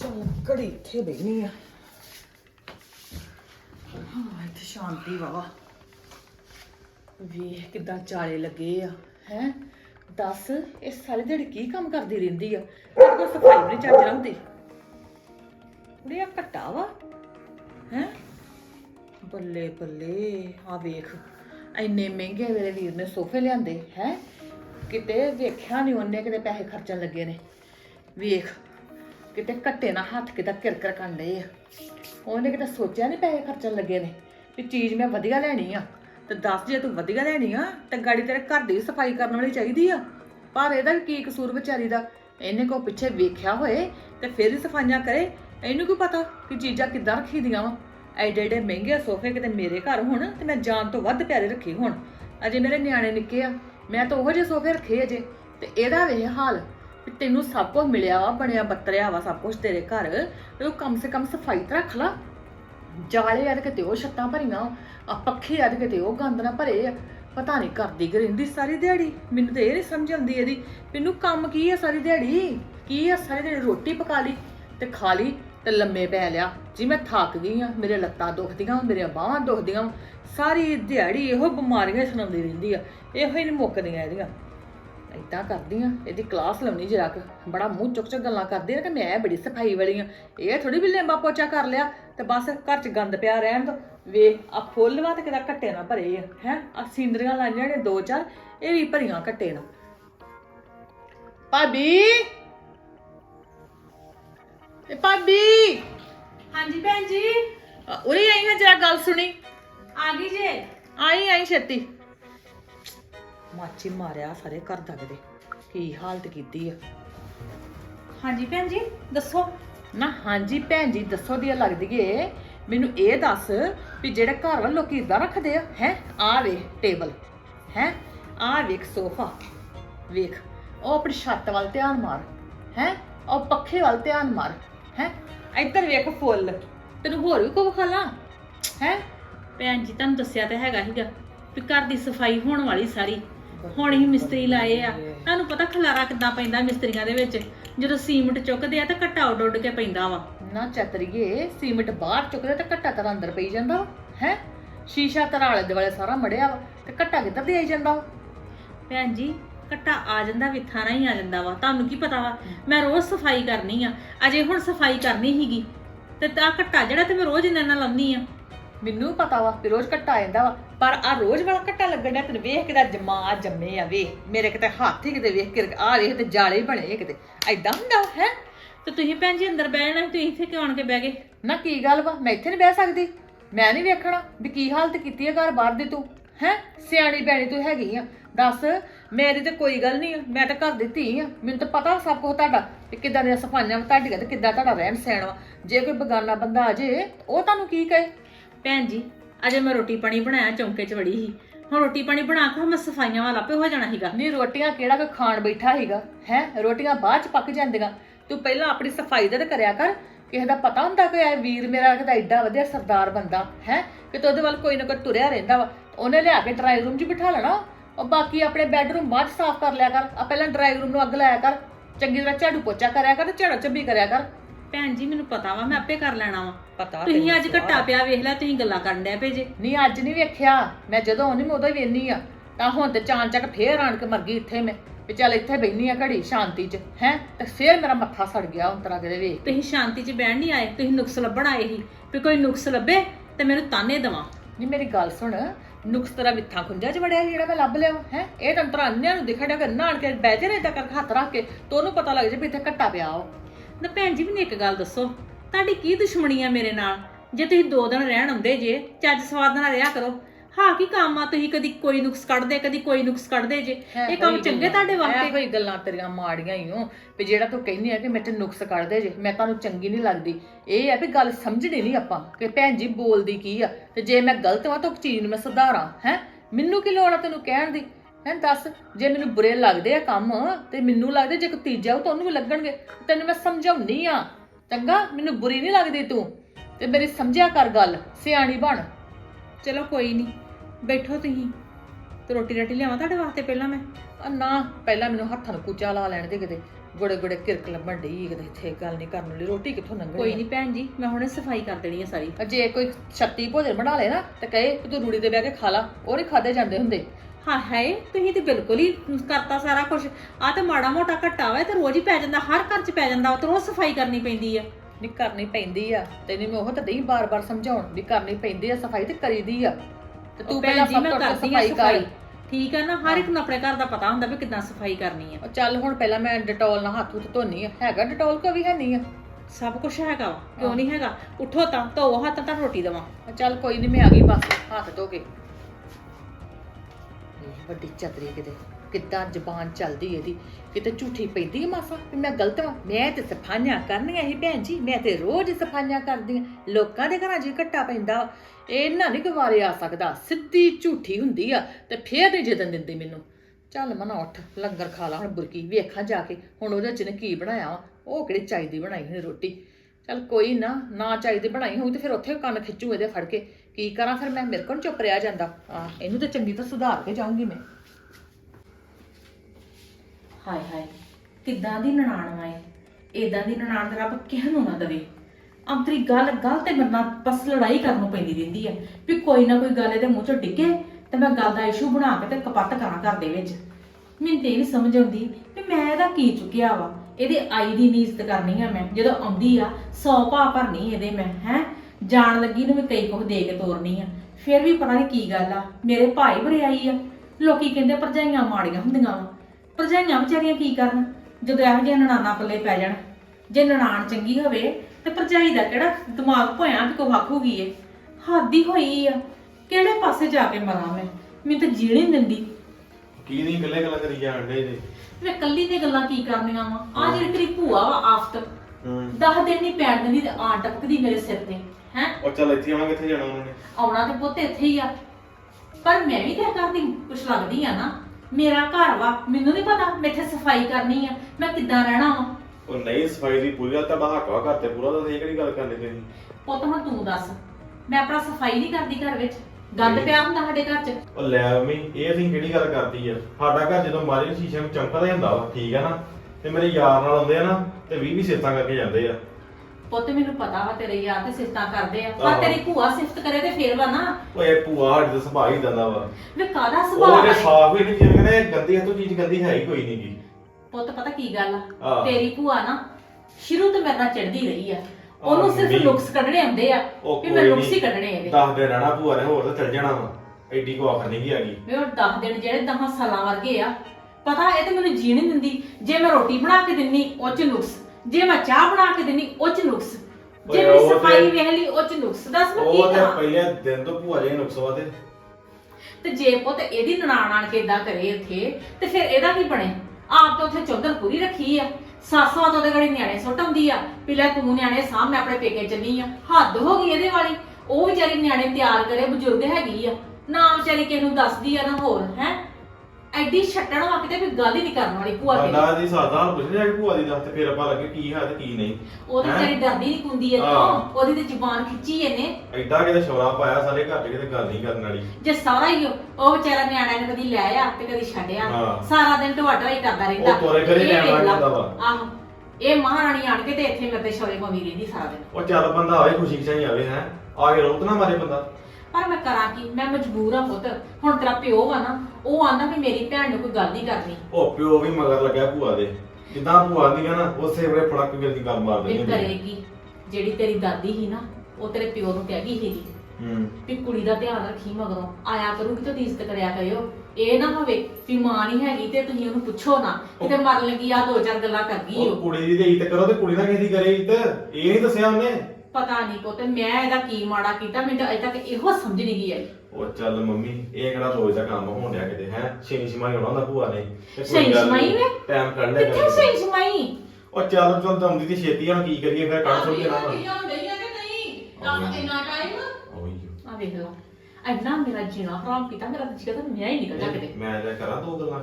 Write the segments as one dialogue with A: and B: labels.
A: ਚੱਲ ਘੜੀ ਇੱਥੇ ਬੈਣੀ ਆ। ਹਾਂ, ਇੱਥੇ ਸ਼ਾਂਤੀ ਵਾਵਾ ਵੇਖ ਕਿਦਾਂ ਚਾਲੇ ਲੱਗੇ ਆ। ਹੈ? ਦੱਸ, ਇਹ ਸਾਰੀ ਦਿਹਾੜੀ ਕੀ ਕੰਮ ਕਰਦੀ ਰਹਿੰਦੀ ਆ? ਤੇ ਕੋਈ ਸਫ਼ਾਈ ਨਹੀਂ ਚੱਜ ਨਾਲ ਹੁੰਦੀ। ਕੁੜੀ ਆ ਘਟਾ ਵਾ। ਹੈ? ਬੱਲੇ ਬੱਲੇ ਆ ਵੇਖ। ਇੰਨੇ ਮਹਿੰਗੇ ਮੇਰੇ ਵੀਰ ਨੇ ਸੋਫੇ ਲਿਆਂਦੇ। ਹੈ? ਕਿਤੇ ਵੇਖਿਆ ਨਹੀਂ ਉਹਨੇ, ਕਿਤੇ ਪੈਸੇ ਖਰਚਣ ਲੱਗੇ ਨੇ। ਵੇਖ ਕਿਤੇ ਘੱਟੇ ਨਾਲ ਹੱਥ ਕਿਤੇ ਕਿਰਕਰ ਕੰਡੇ ਆ। ਉਹਨੇ ਕਿਤੇ ਸੋਚਿਆ ਨਹੀਂ ਪੈਸੇ ਖਰਚਣ ਲੱਗੇ ਨੇ ਵੀ ਚੀਜ਼ ਮੈਂ ਵਧੀਆ ਲੈਣੀ ਆ ਤੇ ਦੱਸ ਜੇ ਤੂੰ ਵਧੀਆ ਲੈਣੀ ਆ ਤਾਂ ਗਾੜੀ ਤੇਰੇ ਘਰ ਦੀ ਵੀ ਸਫ਼ਾਈ ਕਰਨ ਵਾਲੀ ਚਾਹੀਦੀ ਆ। ਪਰ ਇਹਦਾ ਵੀ ਕੀ ਕਸੂਰ ਵਿਚਾਰੀ ਦਾ? ਇਹਨੇ ਕੋ ਪਿੱਛੇ ਵੇਖਿਆ ਹੋਏ ਤੇ ਫਿਰ ਹੀ ਸਫਾਈਆਂ ਕਰੇ, ਇਹਨੂੰ ਕੀ ਪਤਾ ਕਿ ਚੀਜ਼ਾਂ ਕਿੱਦਾਂ ਰੱਖੀਦੀਆਂ ਵਾ। ਐਡੇ ਐਡੇ ਮਹਿੰਗੇ ਸੋਫੇ ਕਿਤੇ ਮੇਰੇ ਘਰ ਹੋਣ ਤੇ ਮੈਂ ਜਾਨ ਤੋਂ ਵੱਧ ਪਿਆਰੇ ਰੱਖੇ ਹੋਣ। ਅਜੇ ਮੇਰੇ ਨਿਆਣੇ ਨਿੱਕੇ ਆ, ਮੈਂ ਤਾਂ ਉਹੋ ਜਿਹੇ ਸੋਫੇ ਰੱਖੇ ਅਜੇ ਤੇ ਇਹਦਾ ਵੇਖ ਹਾਲ। ਵੀ ਤੈਨੂੰ ਸਭ ਕੁਝ ਮਿਲਿਆ ਵਾ, ਬਣਿਆ, ਬੱਤਰਿਆ ਵਾ ਸਭ ਕੁਝ ਤੇਰੇ ਘਰ। ਤੇ ਉਹ ਕਮ ਸੇ ਕਮ ਸਫ਼ਾਈ ਤਾਂ ਰੱਖ ਲਾ। ਜਾਲੇ ਯਾਰ ਕਿਤੇ ਉਹ ਛੱਤਾਂ ਭਰੀਆਂ ਆ ਪੱਖੇ ਯਾਰ ਕਿਤੇ ਉਹ ਗੰਦ ਨਾ ਭਰੇ। ਆ ਪਤਾ ਨਹੀਂ ਕਰਦੀ ਗਰਿੰਦੀ ਸਾਰੀ ਦਿਹਾੜੀ। ਮੈਨੂੰ ਤੇ ਇਹ ਨਹੀਂ ਸਮਝ ਆਉਂਦੀ ਇਹਦੀ, ਮੈਨੂੰ ਕੰਮ ਕੀ ਆ ਸਾਰੀ ਦਿਹਾੜੀ? ਕੀ ਆ ਸਾਰੀ ਦਿਹਾੜੀ ਰੋਟੀ ਪਕਾ ਲਈ ਤੇ ਖਾ ਲਈ ਤੇ ਲੰਮੇ ਪੈ ਲਿਆ। ਜੀ ਮੈਂ ਥੱਕ ਗਈ ਆ, ਮੇਰੇ ਲੱਤਾਂ ਦੁਖਦੀਆਂ ਮੇਰੀਆਂ ਬਾਹਾਂ ਦੁਖਦੀਆਂ। ਸਾਰੀ ਦਿਹਾੜੀ ਇਹੋ ਬਿਮਾਰੀਆਂ ਸੁਣਾਉਂਦੀ ਰਹਿੰਦੀ ਆ। ਇਹੋ ਹੀ ਨਹੀਂ ਮੁੱਕਦੀਆਂ ਇਹਦੀਆਂ। ਏਦਾਂ ਕਰਦੀ ਆ ਇਹਦੀ ਕਲਾਸ ਲਾਉਣੀ ਜਰਾ ਕੁ। ਬੜਾ ਮੂੰਹ ਚੁੱਕ ਚੁੱਕ ਗੱਲਾਂ ਕਰਦੀ ਆ ਕਿ ਮੈਂ ਬੜੀ ਸਫ਼ਾਈ ਵਾਲੀ ਆ। ਇਹ ਥੋੜੀ ਵੀ ਲੇਂਬਾ ਪੋਚਾ ਕਰ ਲਿਆ ਤੇ ਬਸ ਘਰ 'ਚ ਗੰਦ ਪਿਆ ਰਹਿਣ ਦੋ। ਵੇਖ ਆ ਫੁੱਲ ਵਾ ਤੇ ਕਿਦਾ ਘੱਟੇ ਨਾ ਭਰੇ ਆ ਹੈ? ਆ ਸਿੰਦਰੀਆਂ ਲਾਈਆਂ ਨੇ ਦੋ ਚਾਰ ਇਹ ਵੀ ਭਰੀਆਂ ਘੱਟੇ ਨਾ ਭਾਬੀ? ਤੇ ਭਾਬੀ?
B: ਹਾਂਜੀ ਭੈਣ ਜੀ।
A: ਉਰੇ ਆਈ ਹਾਂ ਜਰਾ ਗੱਲ ਸੁਣੀ।
B: ਆ ਗਈ ਜੇ।
A: ਆਈ ਆਈ ਛੇਤੀ। ਮਾਚੀ ਮਾਰਿਆ ਸਾਰੇ ਘਰ ਦਾ ਕਿਤੇ। ਕੀ ਹਾਲਤ ਕੀਤੀ ਆ?
B: ਹਾਂਜੀ ਭੈਣ ਜੀ ਦੱਸੋ।
A: ਨਾ ਹਾਂਜੀ ਭੈਣ ਜੀ ਦੱਸੋ ਦੀ ਲੱਗਦੀ ਏ। ਮੈਨੂੰ ਇਹ ਦੱਸ ਵੀ ਜਿਹੜੇ ਘਰ ਵਾਲੇ ਲੋਕੀ ਇਦਾਂ ਰੱਖਦੇ ਆ ਹੈ? ਆ ਵੇਖ ਟੇਬਲ। ਹੈ? ਆ ਵੇਖ ਸੋਫਾ। ਵੇਖ ਉਹ ਆਪਣੀ ਛੱਤ ਵੱਲ ਧਿਆਨ ਮਾਰ। ਹੈ? ਉਹ ਪੱਖੇ ਵੱਲ ਧਿਆਨ ਮਾਰ। ਹੈ? ਇੱਧਰ ਵੇਖ ਫੁੱਲ। ਤੈਨੂੰ ਹੋਰ ਵੀ ਕੋਈ ਖਾਲਾ? ਹੈ?
B: ਭੈਣ ਜੀ ਤੁਹਾਨੂੰ ਦੱਸਿਆ ਤਾਂ ਹੈਗਾ ਹੀਗਾ ਵੀ ਘਰ ਦੀ ਸਫ਼ਾਈ ਹੋਣ ਵਾਲੀ ਸਾਰੀ। ਹੁਣ ਹੀ ਮਿਸਤਰੀ ਲਾਏ ਆ। ਤੁਹਾਨੂੰ ਪਤਾ ਖਲਾਰਾ ਕਿੱਦਾਂ ਪੈਂਦਾ ਮਿਸਤਰੀਆਂ ਦੇ ਵਿੱਚ? ਜਦੋਂ ਸੀਮਿੰਟ ਚੁੱਕਦੇ ਆ ਤਾਂ ਘੱਟਾ ਉੱਡ ਉੱਡ ਕੇ ਪੈਂਦਾ ਵਾ।
A: ਨਾ ਚਤਰੀਏ ਸੀਮਿੰਟ ਬਾਹਰ ਚੁੱਕਦੇ ਤੇ ਘੱਟਾ ਤੇਰਾ ਅੰਦਰ ਪਈ ਜਾਂਦਾ ਹੈ? ਸ਼ੀਸ਼ਾ ਤੇਰਾ ਆਲੇ ਦੁਆਲੇ ਸਾਰਾ ਮੜਿਆ ਵਾ ਤੇ ਘੱਟਾ ਕਿੱਧਰ ਦੀ ਆਈ ਜਾਂਦਾ ਵਾ?
B: ਭੈਣ ਜੀ ਘੱਟਾ ਆ ਜਾਂਦਾ ਵਿਥਾਰਾ ਹੀ ਆ ਜਾਂਦਾ ਵਾ। ਤੁਹਾਨੂੰ ਕੀ ਪਤਾ ਵਾ? ਮੈਂ ਰੋਜ਼ ਸਫ਼ਾਈ ਕਰਨੀ ਆ। ਅਜੇ ਹੁਣ ਸਫ਼ਾਈ ਕਰਨੀ ਹੀਗੀ ਤੇ ਆ ਘੱਟਾ ਜਿਹੜਾ ਤੇ ਮੈਂ ਰੋਜ਼ ਇਹਨਾਂ ਨਾਲ ਲਾਉਂਦੀ ਆ।
A: ਮੈਨੂੰ ਪਤਾ ਵਾ ਵੀ ਰੋਜ਼ ਘੱਟਾ ਆਉਂਦਾ ਵਾ ਪਰ ਆ ਰੋਜ਼ ਵਾਲਾ ਘੱਟਾ ਲੱਗਣ ਡਿਆ ਤੈਨੂੰ ਵੇਖ ਕਿਦਾ ਜਮਾ ਜੰਮੇ ਆ ਵੇਖ। ਮੇਰੇ ਕਿਤੇ ਹੱਥ ਹੀ ਕਿਤੇ ਵੇਖ ਕੇ ਆ ਵੇਖ ਤੇ ਜਾਲੇ ਹੀ ਬਣੇ ਕਿਤੇ। ਐਦਾਂ ਹੁੰਦਾ ਹੈ?
B: ਤੇ ਤੁਸੀਂ ਭੈਣ ਜੀ ਅੰਦਰ ਬਹਿ ਜਾਣਾ ਤੁਸੀਂ ਇੱਥੇ ਕਿਉਂ ਆਣ ਕੇ ਬਹਿ ਗਏ?
A: ਨਾ ਕੀ ਗੱਲ ਵਾ ਮੈਂ ਇੱਥੇ ਨਹੀਂ ਬਹਿ ਸਕਦੀ। ਮੈਂ ਨਹੀਂ ਵੇਖਣਾ ਵੀ ਕੀ ਹਾਲਤ ਕੀਤੀ ਹੈ ਘਰ ਬਾਹਰ ਦੀ ਤੂੰ ਹੈ? ਸਿਆਣੀ ਬੈਣੀ ਤੂੰ ਹੈਗੀ ਆ। ਦੱਸ ਮੇਰੀ ਤੇ ਕੋਈ ਗੱਲ ਨਹੀਂ ਆ ਮੈਂ ਤਾਂ ਘਰ ਦੀ ਧੀ ਆ। ਮੈਨੂੰ ਤਾਂ ਪਤਾ ਸਭ ਕੁਝ ਤੁਹਾਡਾ ਕਿ ਕਿੱਦਾਂ ਦੀਆਂ ਸਫਾਈਆਂ ਵਾ ਤੁਹਾਡੀਆਂ ਤੇ ਕਿੱਦਾਂ ਤੁਹਾਡਾ ਰਹਿਣ ਸਹਿਣ ਵਾ। ਜੇ ਕੋਈ ਬਗਾਨਾ ਬੰਦਾ ਆ ਜੇ ਉਹ ਤੁਹਾਨੂੰ ਕੀ ਕਹੇ?
B: ਭੈਣ ਜੀ ਅਜੇ ਮੈਂ ਰੋਟੀ ਪਾਣੀ ਬਣਾਇਆ ਚੌਂਕੇ 'ਚ ਵੜੀ ਸੀ। ਹੁਣ ਰੋਟੀ ਪਾਣੀ ਬਣਾ ਕੇ ਮੈਂ ਸਫਾਈਆਂ ਵਾਲਾ ਆਪੇ ਹੋ ਜਾਣਾ ਸੀਗਾ।
A: ਨਹੀਂ ਰੋਟੀਆਂ ਕਿਹੜਾ ਕੋਈ ਖਾਣ ਬੈਠਾ ਹੈਗਾ ਹੈ? ਰੋਟੀਆਂ ਬਾਅਦ ਚ ਪੱਕ ਜਾਂਦੀਆਂ। ਤੂੰ ਪਹਿਲਾਂ ਆਪਣੀ ਸਫ਼ਾਈ ਦਾ ਤਾਂ ਕਰਿਆ ਕਰ। ਕਿਸੇ ਦਾ ਪਤਾ ਹੁੰਦਾ ਕਿ ਇਹ ਵੀਰ ਮੇਰਾ ਕਿਤਾ ਐਡਾ ਵਧੀਆ ਸਰਦਾਰ ਬੰਦਾ ਹੈ? ਕਿ ਤੇ ਉਹਦੇ ਵੱਲ ਕੋਈ ਨਾ ਕੋਈ ਤੁਰਿਆ ਰਹਿੰਦਾ ਵਾ। ਉਹਨੇ ਲਿਆ ਕੇ ਡਰਾਈਵ ਰੂਮ 'ਚ ਬਿਠਾ ਲੈਣਾ। ਉਹ ਬਾਕੀ ਆਪਣੇ ਬੈੱਡਰੂਮ ਬਾਅਦ 'ਚ ਸਾਫ਼ ਕਰ ਲਿਆ ਕਰ। ਆ ਪਹਿਲਾਂ ਡਰਾਈਵ ਰੂਮ ਨੂੰ ਅੱਗ ਲਾਇਆ ਕਰ। ਚੰਗੀ ਤਰ੍ਹਾਂ ਝਾੜੂ ਪੋਚਾ ਕਰਿਆ ਕਰ ਤੇ ਝਾੜਾ ਝੱਬੀ ਕਰਿਆ ਕਰ।
B: ਭੈਣ ਜੀ ਮੈਨੂੰ ਪਤਾ ਵਾ ਮੈਂ ਆਪੇ ਕਰ ਲੈਣਾ ਵਾ।
A: ਪਤਾ
B: ਤੁਸੀਂ ਅੱਜ ਘੱਟਾ ਪਿਆ ਵੇਖ ਲੈ ਤੁਸੀਂ ਗੱਲਾਂ ਕਰਨ ਡੈ ਭੇਜੇ
A: ਨਹੀਂ ਅੱਜ ਨਹੀਂ ਵੇਖਿਆ। ਮੈਂ ਜਦੋਂ ਆਉਂਦੀ ਮੈਂ ਉਦੋਂ ਹੀ ਵੇਖਨੀ ਆ। ਤਾਂ ਹੁਣ ਤੇ ਚਾਂ ਚੱਕ ਫੇਰ ਆਣ ਕੇ ਮਰ ਗਈ ਇੱਥੇ ਮੈਂ। ਵੀ ਚੱਲ ਇੱਥੇ ਬੈਣੀ ਆ ਘੜੀ ਸ਼ਾਂਤੀ 'ਚ ਹੈ? ਤੇ ਫੇਰ ਮੇਰਾ ਮੱਥਾ ਸੜ ਗਿਆ ਹੁਣ ਤਰ੍ਹਾਂ ਕਿਤੇ ਵੇਖ
B: ਤੁਸੀਂ ਸ਼ਾਂਤੀ 'ਚ ਬਹਿਣ ਨਹੀਂ ਆਏ ਤੁਸੀਂ ਨੁਕਸ ਲੱਭਣ ਆਏ ਸੀ। ਵੀ ਕੋਈ ਨੁਕਸ ਲੱਭੇ ਤੇ ਮੈਨੂੰ ਤਾਨੇ ਦਵਾ।
A: ਨਹੀਂ ਮੇਰੀ ਗੱਲ ਸੁਣ। ਨੁਕਸ ਤੇਰਾ ਮਿੱਠਾ ਖੁੰਝਾ ਚ ਵੜਿਆ ਸੀ ਜਿਹੜਾ ਮੈਂ ਲੱਭ ਲਿਆ ਹੈ? ਇਹ ਤਾਂ ਤਰਾ ਅੰਨਿਆਂ ਨੂੰ ਦਿਖੜਾ ਕਰ ਨਾਣ ਕੇ ਬਹਿ ਜੇ ਏਦਾਂ ਕਰਕੇ ਹੱਥ ਰੱਖ ਕੇ ਤੇ ਉਹਨੂੰ ਪਤਾ ਲੱਗ ਜੇ ਵੀ ਇੱਥੇ ਘੱਟਾ ਪਿਆ ਉਹ
B: ਨਾ ਭੈਣ ਜੀ ਮੈਨੂੰ ਇੱਕ ਗੱਲ ਦੱਸੋ। ਤੁਹਾਡੀ ਕੀ ਦੁਸ਼ਮਣੀ ਆ ਮੇਰੇ ਨਾਲ? ਜੇ ਤੁਸੀਂ ਦੋ ਦਿਨ ਰਹਿਣ ਆਉਂਦੇ ਜੇ ਚੱਜ ਸਵਾਦ ਨਾਲ ਰਿਹਾ ਕਰੋ। ਹਾਂ ਕੀ ਕੰਮ ਆ? ਤੁਸੀਂ ਕਦੀ ਕੋਈ ਨੁਕਸ ਕੱਢਦੇ ਕਦੀ ਕੋਈ ਨੁਕਸ ਕੱਢਦੇ ਜੇ। ਇਹ ਕੰਮ ਚੰਗੇ ਤੁਹਾਡੇ ਵਾਸਤੇ?
A: ਕੋਈ ਗੱਲਾਂ ਤੇਰੀਆਂ ਮਾੜੀਆਂ ਹੀ ਹੋ ਵੀ ਜਿਹੜਾ ਤੂੰ ਕਹਿੰਦੀ ਆ ਕਿ ਮੈਂ ਤੇ ਨੁਕਸ ਕੱਢਦੇ ਜੇ ਮੈਂ ਤੁਹਾਨੂੰ ਚੰਗੀ ਨਹੀਂ ਲੱਗਦੀ। ਇਹ ਆ ਵੀ ਗੱਲ ਸਮਝਣੀ ਨਹੀਂ ਆਪਾਂ ਕਿ ਭੈਣ ਜੀ ਬੋਲਦੀ ਕੀ ਆ? ਤੇ ਜੇ ਮੈਂ ਗਲਤ ਹਾਂ ਤਾਂ ਉਹ ਚੀਜ਼ ਨੂੰ ਮੈਂ ਸੁਧਾਰਾਂ ਹੈ? ਮੈਨੂੰ ਕੀ ਲੋੜ ਆ ਤੈਨੂੰ ਕਹਿਣ ਦੀ? ਹੈਂ ਦੱਸ ਜੇ ਮੈਨੂੰ ਬੁਰੇ ਲੱਗਦੇ ਆ ਕੰਮ ਤੇ ਮੈਨੂੰ ਲੱਗਦੇ ਜੇ ਕੋਈ ਤੀਜਾ ਉਹ ਤਾਂ ਉਹਨੂੰ ਵੀ ਲੱਗਣਗੇ। ਤੈਨੂੰ ਮੈਂ ਸਮਝਾਉਣੀ ਆ। ਚੰਗਾ ਮੈਨੂੰ ਬੁਰੀ ਨਹੀਂ ਲੱਗਦੀ ਤੂੰ। ਤੇ ਮੇਰੀ ਸਮਝਿਆ ਕਰ ਗੱਲ ਸਿਆਣੀ ਬਣ।
B: ਚਲੋ ਕੋਈ ਨਹੀਂ ਬੈਠੋ ਤੁਸੀਂ। ਤੇ ਰੋਟੀ ਰਾਟੀ ਲਿਆਵਾਂ ਤੁਹਾਡੇ ਵਾਸਤੇ ਪਹਿਲਾਂ ਮੈਂ?
A: ਆ ਨਾ ਪਹਿਲਾਂ ਮੈਨੂੰ ਹੱਥਾਂ ਨੂੰ ਕੁਚਾ ਲਾ ਲੈਣ ਦੇ ਕਿਤੇ। ਗੋੜੇ ਗੋੜੇ ਕਿਰਕ ਲੱਭਣ ਡਈ ਕਿਤੇ ਇੱਥੇ ਗੱਲ ਨਹੀਂ ਕਰਨ ਲਈ ਰੋਟੀ ਕਿੱਥੋਂ ਲੰਘਣੀ
B: ਕੋਈ ਨਹੀਂ ਭੈਣ ਜੀ ਮੈਂ ਹੁਣੇ ਸਫ਼ਾਈ ਕਰ ਦੇਣੀ ਆ ਸਾਰੀ।
A: ਆ ਜੇ ਕੋਈ ਛੱਤੀ ਭੋਜਨ ਬਣਾ ਲੇ ਨਾ ਤੇ ਕਹੇ ਤੂੰ ਰੂੜੀ ਤੇ ਬਹਿ ਕੇ ਖਾ ਲਾ ਉਹ ਨਹੀਂ ਖਾਦੇ ਜਾਂਦੇ ਹੁੰਦੇ।
B: ਹਾਂ ਹੈ ਤੁਸੀਂ ਤੇ ਬਿਲਕੁਲ ਹੀ ਕਰਤਾ ਸਾਰਾ ਕੁਝ ਆ ਤੇ ਮਾੜਾ ਮੋਟਾ ਘਟਾ ਵਾ ਤੇ ਰੋਜ਼ ਹੀ ਪੈ ਜਾਂਦਾ ਹਰ ਘਰ 'ਚ ਪੈ ਜਾਂਦਾ ਉਹ ਤੇ ਰੋਜ਼ ਸਫ਼ਾਈ ਕਰਨੀ ਪੈਂਦੀ ਆ।
A: ਨਹੀਂ ਕਰਨੀ ਪੈਂਦੀ ਆ। ਤੈਨੂੰ ਮੈਂ ਉਹ ਤਾਂ ਨਹੀਂ ਬਾਰ-ਬਾਰ ਸਮਝਾਉਣ ਵੀ ਕਰਨੀ ਪੈਂਦੀ ਆ ਸਫ਼ਾਈ ਤੇ ਕਰੀਦੀ ਆ। ਤੇ ਤੂੰ ਪਹਿਲਾਂ ਸਭ ਤੋਂ
B: ਆ
A: ਸਫ਼ਾਈ ਕਰ।
B: ਠੀਕ ਆ ਨਾ ਹਰ ਇੱਕ ਨੂੰ ਆਪਣੇ ਘਰ ਦਾ ਪਤਾ ਹੁੰਦਾ ਵੀ ਕਿੱਦਾਂ ਸਫ਼ਾਈ ਕਰਨੀ ਆ।
A: ਚੱਲ ਹੁਣ ਪਹਿਲਾਂ ਮੈਂ ਡਟੋਲ ਨਾਲ ਹੱਥ ਹੁੱਥ ਧੋਨੀ ਆ। ਹੈਗਾ ਡਟੋਲ ਕੋ ਵੀ ਹੈ ਨਹੀਂ ਆ?
B: ਸਭ ਕੁਝ ਹੈਗਾ ਵਾ ਕਿਉਂ ਨਹੀਂ ਹੈਗਾ? ਉਠੋ ਤਾਂ ਧੋਵੋ ਹੱਥ ਤਾਂ ਰੋਟੀ ਦੇਵਾਂ।
A: ਚੱਲ ਕੋਈ ਨਹੀਂ ਮੈਂ ਆ ਗਈ ਬਸ ਹੱਥ ਧੋ ਕੇ। ਵੱਡੀ ਚਤਰੀ ਕਿਤੇ, ਕਿੱਦਾਂ ਜ਼ਬਾਨ ਚੱਲਦੀ ਇਹਦੀ, ਕਿਤੇ ਝੂਠੀ ਪੈਂਦੀ ਹੈ ਮਾਸਾ ਵੀ ਮੈਂ ਗਲਤ ਹਾਂ ਮੈਂ ਤੇ ਸਫਾਈਆਂ ਕਰਨੀਆਂ ਹੀ ਭੈਣ ਜੀ, ਮੈਂ ਤੇ ਰੋਜ਼ ਸਫਾਈਆਂ ਕਰਦੀ ਹਾਂ ਲੋਕਾਂ ਦੇ ਘਰਾਂ 'ਚ ਹੀ ਘੱਟਾ ਪੈਂਦਾ ਇਹਨਾਂ ਨਾ ਨਹੀਂ ਗਵਾਰੇ ਆ ਸਕਦਾ, ਸਿੱਧੀ ਝੂਠੀ ਹੁੰਦੀ ਆ, ਤੇ ਫੇਰ ਨਹੀਂ ਜਦਨ ਦਿੰਦੀ ਮੈਨੂੰ। ਚੱਲ ਮਨਾ ਉੱਠ, ਲੰਗਰ ਖਾ ਲਾ, ਹੁਣ ਬੁਰਕੀ ਵੇਖਾਂ ਜਾ ਕੇ, ਹੁਣ ਉਹਦੇ ਚ ਨੇ ਕੀ ਬਣਾਇਆ ਵਾ, ਉਹ ਕਿਹੜੀ ਚਾਹੀਦੀ ਬਣਾਈ ਹੋਈ ਰੋਟੀ। ਚੱਲ ਕੋਈ ਨਾ ਨਾ ਚਾਹੀਦੀ ਬਣਾਈ ਹੋਊ ਤੇ ਫਿਰ ਉੱਥੇ ਕੰਨ ਖਿੱਚੂ ਇਹਦੇ ਫੜ ਕੇ। ਕੀ ਕਰਾਂ ਫਿਰ ਮੈਂ? ਮੇਰੇ ਕੋਲ ਨੀ ਚੁੱਪ ਰਿਹਾ ਜਾਂਦਾ। ਆ ਇਹਨੂੰ ਤਾਂ ਚੰਗੀ ਤਰ੍ਹਾਂ ਸੁਧਾਰ ਕੇ ਜਾਊਂਗੀ ਮੈਂ।
B: ਹਾਏ ਹਾਏ, ਕਿੱਦਾਂ ਦੀ ਨਨਾਣ ਵਾਏ ਏਦਾਂ ਦੀ ਨਨਾਣ ਦਾ ਰੱਬ ਕਿਸੇ ਨੂੰ ਨਾ ਦਵੇ ਅੰਤਰੀ ਗੱਲ ਗੱਲ ਤੇ ਮੇਰੇ ਬਸ ਲੜਾਈ ਕਰਨ ਨੂੰ ਪੈਂਦੀ ਰਹਿੰਦੀ ਹੈ ਵੀ ਕੋਈ ਨਾ ਕੋਈ ਗੱਲ ਇਹਦੇ ਮੂੰਹ ਚੋਂ ਡਿੱਗੇ ਤੇ ਮੈਂ ਗੱਲ ਦਾ ਇਸ਼ੂ ਬਣਾ ਕੇ ਤੇ ਕਪੱਤ ਕਰਾਂ ਘਰ ਦੇ ਵਿੱਚ। ਮੈਨੂੰ ਤੇ ਇਹ ਨਹੀਂ ਸਮਝ ਆਉਂਦੀ ਵੀ ਮੈਂ ਇਹਦਾ ਕੀ ਚੁੱਕਿਆ ਵਾ। ਇਹਦੀ ਆਈ ਦੀ ਨੀਜ਼ਤ ਕਰਨੀ ਆ ਮੈਂ, ਜਦੋਂ ਆਉਂਦੀ ਆ, ਸੌ ਭਾ ਭਰਨੀ ਇਹਦੇ ਮੈਂ, ਹੈ? ਜਾਣ ਲੱਗੀ ਨੂੰ ਵੀ ਕਈ ਕੁਝ ਦੇ ਕੇ ਤੋਰਨੀ ਆ। ਫਿਰ ਵੀ ਪਤਾ ਨਹੀਂ ਕੀ ਗੱਲ ਆ, ਮੇਰੇ ਭਾਈ ਬਰੇ ਆਈ ਆ। ਲੋਕੀ ਕਹਿੰਦੇ ਭਰਜਾਈਆਂ ਮਾੜੀਆਂ ਹੁੰਦੀਆਂ ਵਾ। ਭਰਜਾਈਆਂ ਵਿਚਾਰੀਆਂ ਕੀ ਕਰਨ? ਜਦੋਂ ਇਹੋ ਜਿਹੀਆਂ ਨਨਾਣਾ ਪੱਲੇ ਪੈ ਜਾਣ, ਜੇ ਨਨਾਣ ਚੰਗੀ ਹੋਵੇ, ਤੇ ਭਰਜਾਈ ਦਾ ਕਿਹੜਾ ਦਿਮਾਗ ਭੋਇਆ ਵੀ ਕੋ ਆਖੂਗੀ ਏ? ਹਾਦੀ ਹੋਈ ਆ। ਕਿਹੜੇ ਪਾਸੇ ਜਾ ਕੇ ਮਰਾਂ ਮੈਂ? ਮੈਨੂੰ ਤਾਂ ਜੀਣ ਹੀ ਨੀ ਦਿੰਦੀ।
C: ਕੀ ਨਹੀਂ ਗੱਲੇ ਗੱਲਾਂ ਕਰੀ ਜਾਣ ਡੇ ਜੇ?
B: ਮੈਂ ਕੱਲੀ ਨੇ ਗੱਲਾਂ ਕੀ ਕਰਨੀਆਂ ਵਾ? ਆ ਜਿਹੜੀ ਤੇਰੀ ਭੂਆ ਵਾ ਆਫਤ।
C: ਹੂੰ।
B: 10 ਦਿਨ ਨਹੀਂ ਪੈਣ ਦਿੰਦੀ ਤੇ ਆਂ ਟਪਕਦੀ ਮੇਰੇ ਸਿਰ ਤੇ ਹੈ?
C: ਉਹ ਚੱਲ ਇੱਥੇ ਆਉਣਾ ਕਿੱਥੇ ਜਾਣਾ ਉਹਨਾਂ ਨੇ।
B: ਆਉਣਾ ਤੇ ਪੁੱਤ ਇੱਥੇ ਹੀ ਆ। ਪਰ ਮੈਂ ਵੀ ਤੇ ਕਰਦੀ ਕੁਛ ਲੱਗਦੀ ਆ ਨਾ। ਮੇਰਾ ਘਰ ਵਾ ਮੈਨੂੰ ਨਹੀਂ ਪਤਾ ਮੈਂ ਇੱਥੇ ਸਫ਼ਾਈ ਕਰਨੀ ਆ ਮੈਂ ਕਿੱਦਾਂ ਰਹਿਣਾ ਵਾ?
C: ਉਹ ਨਹੀਂ ਸਫ਼ਾਈ ਦੀ ਪੂਰੀ ਗੱਲ ਤੁਹਾਡਾ ਹੱਕ ਵਾ ਘਰ ਤੇ ਪੂਰਾ ਤਾਂ ਇਹ ਕਿਹੜੀ ਗੱਲ ਕਰਨੀ ਤੁਸੀਂ?
B: ਪੁੱਤ ਹੁਣ ਤੂੰ ਦੱਸ ਮੈਂ ਆਪਣਾ ਸਫ਼ਾਈ ਨਹੀਂ ਕਰਦੀ ਘਰ ਵਿੱਚ? ਗੰਦ ਪਿਆ ਹੁੰਦਾ ਸਾਡੇ ਘਰ 'ਚ?
C: ਉਹ ਲੈ ਮੰਮੀ ਇਹ ਅਸੀਂ ਕਿਹੜੀ ਗੱਲ ਕਰਦੀ ਆ? ਸਾਡਾ ਘਰ ਜਦੋਂ ਮਾਰੇ ਸ਼ੀਸ਼ੇ ਵਿੱਚ ਚਮਕਦਾ ਹੀ ਹੁੰਦਾ ਵਾ ਠੀਕ ਆ ਨਾ? ਤੇ ਮੇਰੇ ਯਾਰ ਨਾਲ ਆਉਂਦੇ ਆ ਨਾ ਤੇ 20 20 ਸਿਫਤਾਂ ਕਰਕੇ ਜਾਂਦੇ ਆ।
B: ਪੁੱਤ ਮੈਨੂੰ ਪਤਾ ਵਾ ਤੇਰੇ ਯਾਰ ਤੇ ਸਿਫਤਾਂ ਕਰਦੇ ਆ। ਪਰ
C: ਆਹੋ।
B: ਤੇਰੀ ਭੂਆ ਸਿਫਤ ਕਰੇ ਤੇ ਫੇਰ ਵਾ ਨਾ।
C: ਇਹ ਭੂਆ ਸਾਡੇ ਦਾ ਸੁਭਾਅ ਹੀ ਦੰਦਾ ਵਾ।
B: ਵੇ ਕਾਦਾ
C: ਉਹ
B: ਸੁਭਾਅ ਆ?
C: ਸਾਫ਼ ਹੀ ਨਹੀਂ ਜਿਵੇਂ ਕਹਿੰਦੇ ਗੰਦੀ ਹੱਥੋਂ ਚੀਜ਼ ਗੰਦੀ ਹੈ ਹੀ ਕੋਈ ਨਹੀਂ ਗੀ।
B: ਪੁੱਤ ਪਤਾ ਕੀ ਗੱਲ ਆ?
C: ਆਹ।
B: ਤੇਰੀ ਭੂਆ ਨਾ ਸ਼ੁਰੂ ਤੋਂ ਮੇਰੇ ਨਾਲ ਚੜਦੀ ਰਹੀ ਆ। ਉਹਨੂੰ ਸਿਰਫ। ਨੁਕਸ ਕੱਢਣੇ ਆਉਂਦੇ ਆ
C: ਉਹ
B: ਵੀ
C: ਕੋਈ
B: ਮੈਂ ਨੁਕਸ ਹੀ
C: ਨਹੀਂ।
B: ਕੱਢਣੇ ਇਹਦੇ।
C: ਦਸ ਦਿਨ ਰਹਿਣਾ ਭੂਆ ਨੇ ਹੋਰ ਤਾਂ ਚੱਲ ਜਾਣਾ ਵਾ। ਐਡੀ ਕੋ ਆਖਰ ਨਹੀਂ ਗਈ
B: ਵੇ ਉਹ 10 ਦਿਨ ਜਿਹੜੇ 10 ਸਾਲਾਂ ਵਰਗੇ ਆ ਪਤਾ ਇਹ ਤੇ ਮੈਨੂੰ ਜੀਣ ਨਹੀਂ ਦਿੰਦੀ। ਜੇ ਮੈਂ ਰੋਟੀ ਬਣਾ ਕੇ ਦਿੰਨੀ ਉਹ ਚ ਨੁਕਸ ਜੇ ਮੈਂ ਚਾਹ ਬਣਾ ਕੇ ਦਿੰਨੀ ਉਹ ਚ ਨੁਕਸ ਜੇ
C: ਓਏ
B: ਮੇਰੀ
C: ਉਹ ਤੇ-
B: ਸਫ਼ਾਈ ਵੇਖ ਲਈ ਉਹ ਚ ਨੁਕਸ ਦੱਸ ਮੈਂ ਕੀ
C: ਉਹ ਤੇ
B: ਕਰਾਂ?
C: ਪਹਿਲੇ ਦਿਨ ਤੋਂ ਭੂਆ ਜੇ ਨੁਕਸਵਾ ਤੇ।
B: ਤੇ ਜੇ ਪੁੱਤ ਇਹਦੀ ਨਨਾਣ ਆਣ ਕੇ ਇਦਾਂ ਕਰੇ ਇੱਥੇ ਤੇ ਫਿਰ ਇਹਦਾ ਕੀ ਬਣੇ? ਆਪ ਤਾਂ ਉੱਥੇ ਚੌਧਰ ਪੂਰੀ ਰੱਖੀ ਆ। ਸਾਸਾਂ ਤੋਂ ਉਹਦੇ ਘੜੀ ਨਿਆਣੇ ਸੁੱਟ ਆਉਂਦੀ ਆ। ਵੀ ਲੈ ਤੂੰ ਨਿਆਣੇ ਸਾਹਮਣੇ ਆਪਣੇ ਪੇਕੇ ਚੱਲੀ ਆ। ਹੱਦ ਹੋ ਗਈ ਇਹਦੇ ਵਾਲੀ। ਉਹ ਵਿਚਾਰੀ ਨਿਆਣੇ ਤਿਆਰ ਕਰੇ, ਬਜ਼ੁਰਗ ਹੈਗੀ ਆ। ਨਾ ਵਿਚਾਰੀ ਕਿਸੇ ਨੂੰ ਦੱਸਦੀ ਆ ਨਾ ਹੋਰ, ਹੈ? ਐਡੀ ਛੱਟਣ ਵਾ ਕਿਤੇ ਵੀ ਗੱਲ ਹੀ ਨਹੀਂ ਕਰਨ ਵਾਲੀ ਭੂਆ ਦੀ।
C: ਸਾਡਾ ਦੀ ਸਾਦਾ ਪੁੱਛ ਲਿਆ ਕਿ ਭੂਆ ਦੀ ਦੱਸ ਤੇ ਫਿਰ ਆਪਾਂ ਲੱਗੇ ਕੀ ਹੈ ਤੇ ਕੀ ਨਹੀਂ।
B: ਉਹਦੀ
C: ਹੈਂ?
B: ਵਿਚਾਰੀ ਡਰਦੀ ਨਹੀਂ ਕੁੰਦੀ ਇਹ
C: ਹਾਂ।
B: ਤੋਂ ਉਹਦੀ ਤੇ ਜ਼ੁਬਾਨ ਖਿੱਚੀ ਇਹਨੇ।
C: ਐਡਾ ਕਿਤੇ ਸ਼ੌਰਾ ਪਾਇਆ ਸਾਰੇ ਘਰ 'ਚ ਕਿਤੇ ਗੱਲ ਨਹੀਂ ਕਰਨ ਵਾਲੀ।
B: ਜੇ ਸਾਰਾ ਹੀ ਉਹ ਉਹ ਵਿਚਾਰਾ ਨਿਆਣਿਆਂ ਨੂੰ ਕਦੀ ਲੈ ਆ ਤੇ ਕਦੀ ਛੱਡਿਆ।
C: ਹਾਂ।
B: ਸਾਰਾ ਦਿਨ ਢਵਾਟਾ ਹੀ ਕਰਦਾ ਰਹਿੰਦਾ।
C: ਉਹ ਤੋਰੇ ਘਰੇ
B: ਇਹ
C: ਲੈਣ ਲੱਗ
B: ਵੇਖ ਲਾ।
C: ਵਾ।
B: ਆਹੋ। ਇਹ ਮਹਾਰਾਣੀ ਆਣ ਕੇ ਤੇ ਇੱਥੇ ਮੇਰੇ ਤੇ ਸ਼ੌਰੇ ਪਵੀ ਰਹਿੰਦੀ ਸਾਰਾ ਦਿਨ।
C: ਉਹ ਚੱਲ ਬੰਦਾ ਆਵੇ ਖੁਸ਼ੀ ਖਸ਼ਾਈ ਆਵੇ ਹੈ? ਆ ਕੇ ਰੋਤ ਨਾ ਮਾਰੇ ਬੰਦਾ।
B: ਪਰ ਮੈਂ ਕਰਾਂ ਕੀ? ਮੈਂ ਮਜਬੂਰ ਆ ਪੁੱਤ। ਹੁਣ ਤੇਰਾ ਪਿਓ ਵਾ ਨਾ ਉਹ ਆਂਦਾ ਵੀ ਮੇਰੀ ਭੈਣ ਨੂੰ ਕੋਈ ਗੱਲ ਨਹੀਂ ਕਰਨੀ।
C: ਉਹ ਪਿਓ ਵੀ ਮਗਰ ਲੱਗਿਆ ਭੂਆ ਦੇ। ਜਿੱਦਾਂ ਭੂਆ ਦੀ ਆ ਨਾ ਉਸੇ ਵੇਲੇ ਫੜਕ ਕੇ ਦੀ ਗੱਲ ਮਾਰ
B: ਵੀ
C: ਦਿੰਦੀ
B: ਕਰੇਗੀ ਜਿਹੜੀ ਤੇਰੀ ਦਾਦੀ ਸੀ ਨਾ ਉਹ ਤੇਰੇ ਪਿਓ ਨੂੰ ਕਹਿ ਗਈ ਸੀਗੀ
C: ਹੂੰ।
B: ਵੀ ਕੁੜੀ ਦਾ ਧਿਆਨ ਰੱਖੀ ਮਗਰੋਂ। ਆਇਆ ਕਰੂਗੀ ਤੇ ਇੱਜ਼ਤ ਕਰਿਆ ਕਰਿਓ। ਇਹ ਨਾ ਹੋਵੇ ਵੀ ਮਾਂ ਨਹੀਂ ਹੈਗੀ ਤੇ ਤੁਸੀਂ ਉਹਨੂੰ ਪੁੱਛੋ ਨਾ ਕਿਤੇ ਮਰਨ ਲੱਗੀ ਆ ਦੋ ਚਾਰ ਗੱਲਾਂ ਕਰ ਗਈ
C: ਉਹ
B: ਉਹ
C: ਕੁੜੀ ਦੀ ਤੇ ਇੱਜ਼ਤ ਕਰੋ ਤੇ ਕੁੜੀ ਨਾ ਕਿਸੇ ਦੀ ਕਰੇ ਇਹ ਨਹੀਂ ਦੱਸਿਆ ਉਹਨੇ।
B: ਪਤਾ ਨਹੀਂ ਪੁੱਤ ਮੈਂ ਇਹਦਾ ਕੀ ਮਾੜਾ ਕੀਤਾ ਮੈਨੂੰ ਤਾਂ ਅਜੇ ਤੱਕ ਇਹੋ ਸਮਝ ਨਹੀਂ ਗਈ ਆਈ।
C: ਉਹ ਚੱਲ ਮੰਮੀ ਇਹ ਕਿਹੜਾ ਰੋਜ਼ ਦਾ ਕੰਮ ਹੋਣ ਡਿਆ ਕਿਤੇ ਹੈ? ਛੇ ਛਮਾਈ ਹੋਣਾ ਹੁੰਦਾ ਭੂਆ ਨੇ ਤੇ ਕੋਈ
B: ਛੇ
C: ਗੱਲ
B: ਛਮਾਈ
C: ਨੀ,
B: ਨੇ?
C: ਟਾਈਮ ਕੱਢ ਲਿਆ
B: ਕਿੱਥੇ
C: ਕਰੀ।
B: ਸਹੀ ਸਮਾਈ
C: ਉਹ ਚੱਲ ਚੱਲ ਤਾਂ ਆਉਂਦੀ ਤੇ ਛੇਤੀ ਹੁਣ ਕੀ ਕਰੀਏ ਫਿਰ ਕੱਢ ਸੁੱਟ ਦੇਣਾ ਵਾ। ਉਹੀ
B: ਆ। ਵੇਖ ਲਾ ਇੰਨਾ ਮੇਰਾ ਜੀਣਾ ਹਰਾਮ ਕੀਤਾ ਮੇਰਾ ਤਾਂ ਜਿਗਰ ਤਾਂ ਮੈਂ ਹੀ ਨਿਕਲ ਜਾ ਕਿਤੇ।
C: ਮੈਂ ਤਾਂ ਕਰਾਂ ਦੋ ਗੱਲਾਂ।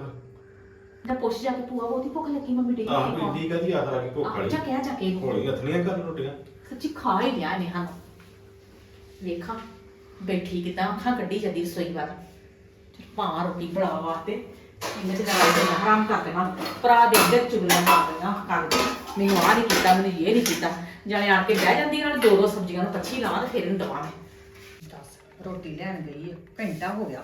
B: ਜਾਂ ਪੁੱਛ ਜਾ ਕੇ ਭੂਆ ਬਹੁਤੀ ਭੁੱਖ ਲੱਗੀ ਮੰਮੀ ਡੇ
C: ਆਹ ਕੋਈ ਦੀ ਕਦੀ ਆਖਰ ਆ ਕੇ ਭੁੱਖ ਵਾਲੀ।
B: ਜਾ ਕਹਿ ਜਾ ਕੇ। ਇਹਨੂੰ।
C: ਹੱਥਣੀਆਂ ਕਰ ਰੋਟੀਆਂ।
B: ਸੱਚੀ ਖਾ ਹੀ ਲਿਆ ਨੇ ਹਨ। ਵੇਖਾਂ, ਬੈਠੀ ਕਿਦਾਂ, ਅੱਖਾਂ ਕੱਢੀ ਜਾਂਦੀ ਰਸੋਈ ਵੱਲ। ਭਾਂ ਰੋਟੀ ਬਣਾ ਵਾਸਤੇ। ਇਹਨੇ ਤੇ ਗੱਲ ਦੇ ਹਰਾਮ ਕਰ ਦੇਣਾ। ਭਰਾ ਦੇ ਅੱਗੇ ਚੁਗਲੀਆਂ ਮਾਰ ਦੇਣਾ ਕਰ ਦੇ। ਮੈਨੂੰ ਆਹ ਨਹੀਂ ਕੀਤਾ, ਮੈਨੂੰ ਇਹ ਨਹੀਂ ਕੀਤਾ। ਜਾਣੇ ਆਣ ਕੇ ਬਹਿ ਜਾਂਦੀ ਨਾਲ ਦੋ ਦੋ ਸਬਜ਼ੀਆਂ ਨੂੰ ਪੱਛੀ ਲਾਵਾਂ ਤੇ ਫਿਰ ਇਹਨੂੰ ਦਵਾਂ ਮੈਂ।
A: ਦੱਸ, ਰੋਟੀ ਲੈਣ ਗਈ ਆ ਘੰਟਾ ਹੋ ਗਿਆ।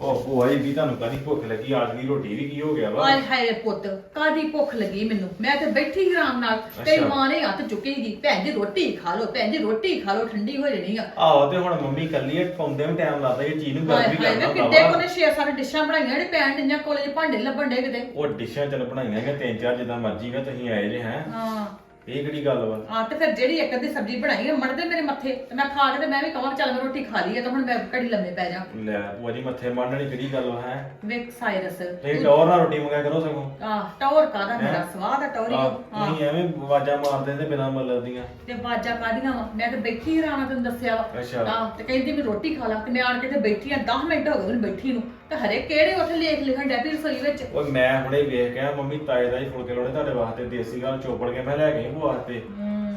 C: ਉਹ ਭੂਆ ਜੀ ਵੀ ਤੁਹਾਨੂੰ ਕਾਦੀ ਭੁੱਖ ਲੱਗੀ? ਆਜ ਦੀ ਰੋਟੀ ਵੀ ਕੀ ਹੋ ਗਿਆ ਵਾ?
A: ਆਏ ਹਾਏ ਪੁੱਤ ਕਾਦੀ ਭੁੱਖ ਲੱਗੀ ਮੈਨੂੰ? ਮੈਂ ਤੇ ਬੈਠੀ ਸੀ ਆਰਾਮ ਨਾਲ।
C: ਅੱਛਾ।
A: ਮਾਂ ਨੇ ਹੱਥ ਚੁੱਕੀਗੀ ਭੈਣ ਜੀ ਰੋਟੀ ਖਾ ਲਓ ਭੈਣ ਜੀ ਰੋਟੀ ਖਾ ਲਓ ਠੰਡੀ ਹੋ ਜਾਣੀ ਆ।
C: ਆਹੋ ਤੇ ਹੁਣ ਮੰਮੀ ਕੱਲੀ ਐ ਪਾਉਂਦੇ ਵੀ ਟਾਈਮ ਲੱਗਦਾ ਇਹ ਚੀਜ਼ ਨੂੰ
A: ਹਾਏ
C: ਗਰਮ ਵੀ
A: ਹਾਏ
C: ਕਰਨਾ
A: ਵੇ
C: ਹੁੰਦਾ
A: ਕਿੱਡੇ
C: ਵਾ
A: ਕੋਨੇ ਛੇ ਸਾਰੇ ਡਿਸ਼ਾਂ ਬਣਾਈਆਂ ਜਿਹੜੇ ਪੈਣ ਡਿੰਨਾਂ ਕੋਲੇ ਭਾਂਡੇ ਲੱਭਣ ਡੇ ਕਿਤੇ।
C: ਉਹ ਡਿਸ਼ਾਂ ਚੱਲ ਬਣਾਈਆਂ ਕਿ ਤਿੰਨ ਚਾਰ ਜਿੱਦਾਂ ਮਰਜ਼ੀ ਗਾ ਤੁਸੀਂ ਆਏ ਜੇ ਹੈ।
A: ਹਾਂ।
C: ਇਹ ਕਿਹੜੀ ਗੱਲ ਵਾ?
A: ਆ ਤੇ ਫਿਰ ਜਿਹੜੀ ਇੱਕ ਅੱਧੀ ਸਬਜ਼ੀ ਬਣਾਈ ਹੈ ਮੜਦੇ ਮੇਰੇ ਮੱਥੇ ਤੇ ਮੈਂ ਖਾ ਕੇ ਤੇ ਮੈਂ ਵੀ ਕਹਾਂ ਚੱਲ ਮੈਂ ਰੋਟੀ ਖਾ ਲਈ ਹੈ ਤਾਂ ਹੁਣ ਮੈਂ ਘੜੀ ਲੰਮੇ ਪੈ ਜਾ।
C: ਲੈ ਭੂਆ ਜੀ ਮੱਥੇ ਮਾਰਨੀ ਕਿਹੜੀ ਗੱਲ ਵਾ ਹੈ?
A: ਵੇਖ ਸਾਇਰਸ।
C: ਤੁਸੀਂ ਟੌਰ ਨਾਲ ਰੋਟੀ ਮੰਗਿਆ ਕਰੋ ਸਗੋਂ।
A: ਆ ਟੌਰ ਕਾਦਾ ਮੇਰਾ ਸਵਾਦ ਆ ਟੌਰੀ।
C: ਆਹ,
A: ਹਾਂ।
C: ਤੁਸੀਂ ਐਵੇਂ ਆਵਾਜ਼ਾਂ ਮਾਰਦੇ ਤੇ ਬਿਨਾਂ ਮਤਲਬ ਦੀਆਂ।
A: ਤੇ ਬਾਜਾ ਕਾਦੀਆਂ ਵਾ? ਮੈਂ ਤੇ ਬੈਠੀ ਰਾਣਾ ਤੈਨੂੰ ਦੱਸਿਆ ਵਾ।
C: ਅੱਛਾ।
A: ਤੇ ਕਹਿੰਦੀ ਵੀ ਰੋਟੀ ਖਾ ਲਾ ਤੇ ਮੈਂ ਆਣ ਕੇ ਤੇ ਬੈਠੀ ਆ 10 ਮਿੰਟ ਹੋ ਗਏ ਮੈਨੂੰ ਬੈਠੀ ਨੂੰ। ਤੇ ਹਰੇ ਕਿਹੜੇ ਉੱਥੇ ਲੇਖ ਲਿਖਣ ਡੈ ਪਈ ਰਸੋਈ ਵਿੱਚ?
C: ਓਏ ਮੈਂ ਹੁਣੇ ਵੇਖ ਕੇ ਆਇਆ, ਮੰਮੀ ਤਾਏ ਦਾ ਹੀ ਫੁਲਕੇ ਲਾਉਣੇ ਤੁਹਾਡੇ ਵਾਸਤੇ ਦੇਸੀ ਗੱਲ ਚੋਪੜ ਕੇ ਮੈਂ ਲੈ ਗਈ ਭੂਆ ਵਾਸਤੇ